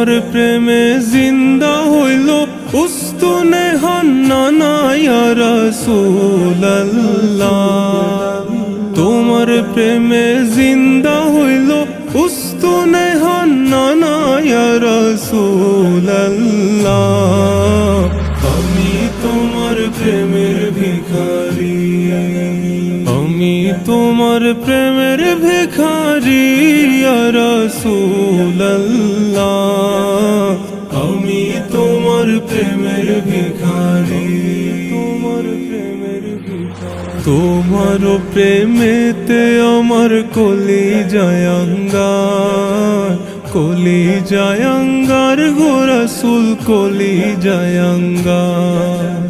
তোমার প্রেমে জিন্দা হইল উস্তুনে হান্না রসুল্লাহ তোমার প্রেমে জিন্দা হইল উস্তুনে হান্না রসুল্লাহ আমি তোমার প্রেমের ভিখারি রসুল্লাহ আমি তোমার প্রেমের ভিখারি। তোমার প্রেমের তোমার প্রেমেতে আমার কলি জয়ঙ্গার কলি জয়ঙ্গার গোরসুল কলি জয়ঙ্গার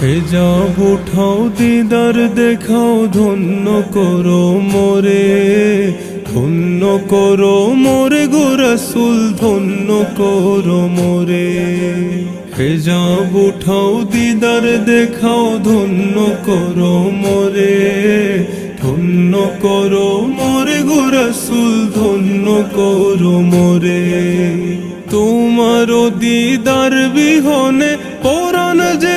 হেজাব উঠাও দিদার, দেখাও ধন্য করো মোরে, ধন্য করো মোরে গো রসুল ধন্য করো মোরে। হেজাব উঠাও দিদার, দেখাও ধন্য করো মোরে, ধন্য করো মোরে গো রসুল ধন্য করো মোরে। তোমার দিদার বিহনে পরাণ যে